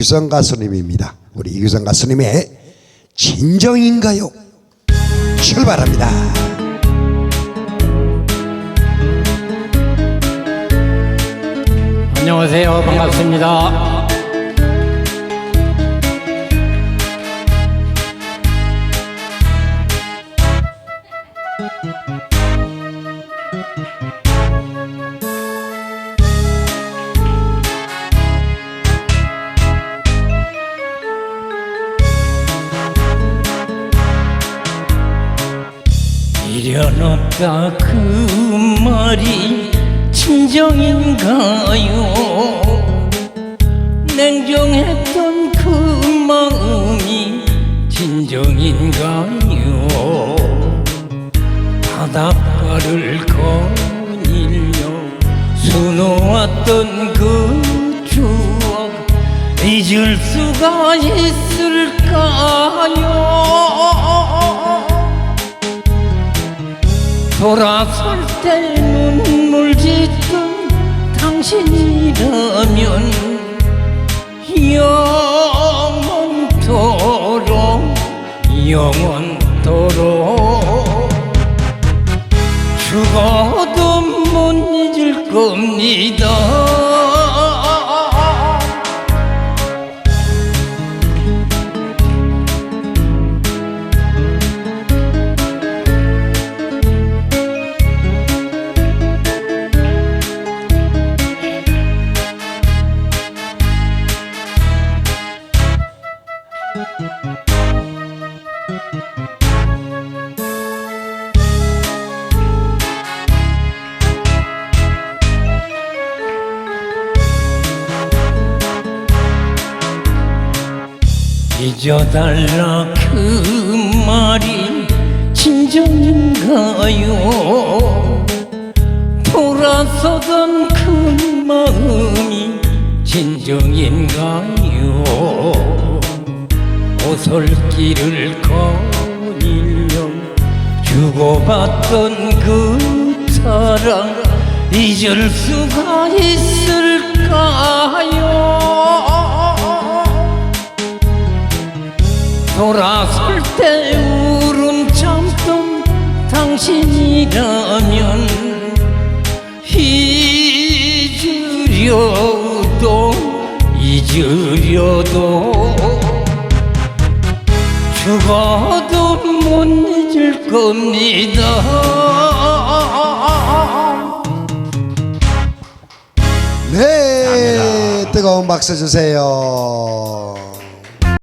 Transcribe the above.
이규성 가수님입니다. 우리 이규성 가수님의 진정인가요? 출발합니다. 안녕하세요. 반갑습니다. 이려놓다 그 말이 진정인가요? 냉정했던 그 마음이 진정인가요? 바닷가를 거닐며 수놓았던 그 추억 잊을 수가 있을 돌아설 때 눈물 짓던 당신이라면 영원토록 영원토록 죽어도 못 잊을 겁니다 잊어달라 그 말이 진정인가요? 돌아서던 그 마음이 진정인가요? 오솔길을 거닐며 주고받던 그 사랑 잊을 수가 있을까 돌아설 때 울음 참던 당신이라면 잊으려도 잊으려도 죽어도 못 잊을 겁니다 네, 뜨거운 박수 주세요.